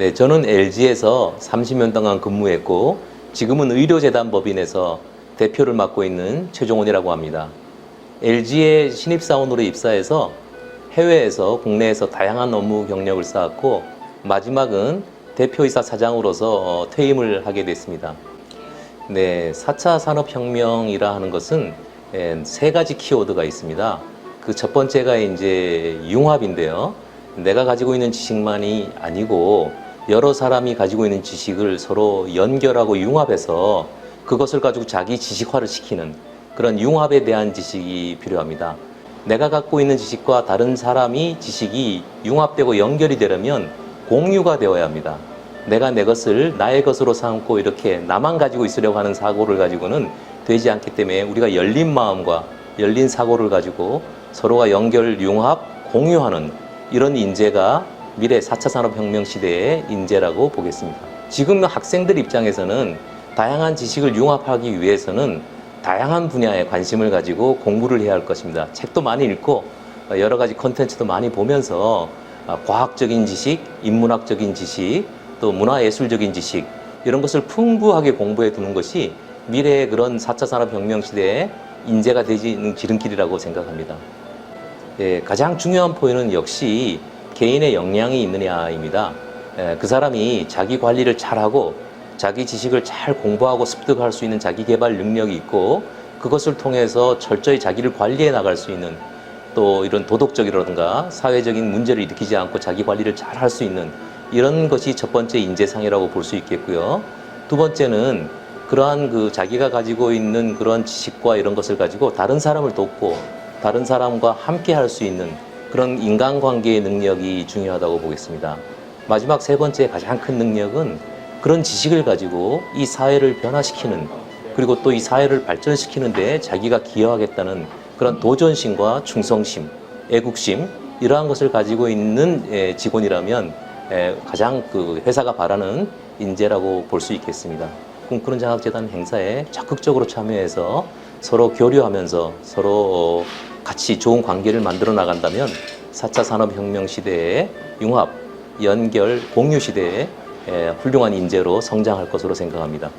네, 저는 LG에서 30년 동안 근무했고 지금은 의료재단 법인에서 대표를 맡고 있는 최종원이라고 합니다. LG의 신입사원으로 입사해서 해외에서 국내에서 다양한 업무 경력을 쌓았고 마지막은 대표이사 사장으로서 어, 퇴임을 하게 됐습니다. 네, 4차 산업혁명이라 하는 것은 에, 세 가지 키워드가 있습니다. 그 첫 번째가 이제 융합인데요. 내가 가지고 있는 지식만이 아니고 여러 사람이 가지고 있는 지식을 서로 연결하고 융합해서 그것을 가지고 자기 지식화를 시키는 그런 융합에 대한 지식이 필요합니다. 내가 갖고 있는 지식과 다른 사람이 지식이 융합되고 연결이 되려면 공유가 되어야 합니다. 내가 내 것을 나의 것으로 삼고 이렇게 나만 가지고 있으려고 하는 사고를 가지고는 되지 않기 때문에 우리가 열린 마음과 열린 사고를 가지고 서로가 연결, 융합, 공유하는 이런 인재가 미래 4차 산업혁명 시대의 인재라고 보겠습니다. 지금 학생들 입장에서는 다양한 지식을 융합하기 위해서는 다양한 분야에 관심을 가지고 공부를 해야 할 것입니다. 책도 많이 읽고 여러 가지 컨텐츠도 많이 보면서 아, 과학적인 지식, 인문학적인 지식, 또 문화예술적인 지식 이런 것을 풍부하게 공부해 두는 것이 미래의 그런 4차 산업혁명 시대의 인재가 되는 지름길이라고 생각합니다. 예, 가장 중요한 포인트는 역시 개인의 역량이 있느냐입니다. 예, 그 사람이 자기 관리를 잘하고 자기 지식을 잘 공부하고 습득할 수 있는 자기 개발 능력이 있고 그것을 통해서 철저히 자기를 관리해 나갈 수 있는 또 이런 도덕적이라든가 사회적인 문제를 일으키지 않고 자기 관리를 잘 할 수 있는 이런 것이 첫 번째 인재상이라고 볼 수 있겠고요. 두 번째는 그러한 그 자기가 가지고 있는 그런 지식과 이런 것을 가지고 다른 사람을 돕고 다른 사람과 함께 할 수 있는 그런 인간관계의 능력이 중요하다고 보겠습니다. 마지막 세 번째 가장 큰 능력은 그런 지식을 가지고 이 사회를 변화시키는 그리고 또 이 사회를 발전시키는 데 자기가 기여하겠다는 그런 도전심과 충성심, 애국심 이러한 것을 가지고 있는 에, 직원이라면 에, 가장 그 회사가 바라는 인재라고 볼 수 있겠습니다. 꿈꾸는 장학재단 행사에 적극적으로 참여해서 서로 교류하면서 서로 어, 같이 좋은 관계를 만들어 나간다면 4차 산업혁명 시대의 융합, 연결, 공유 시대에 에, 훌륭한 인재로 성장할 것으로 생각합니다.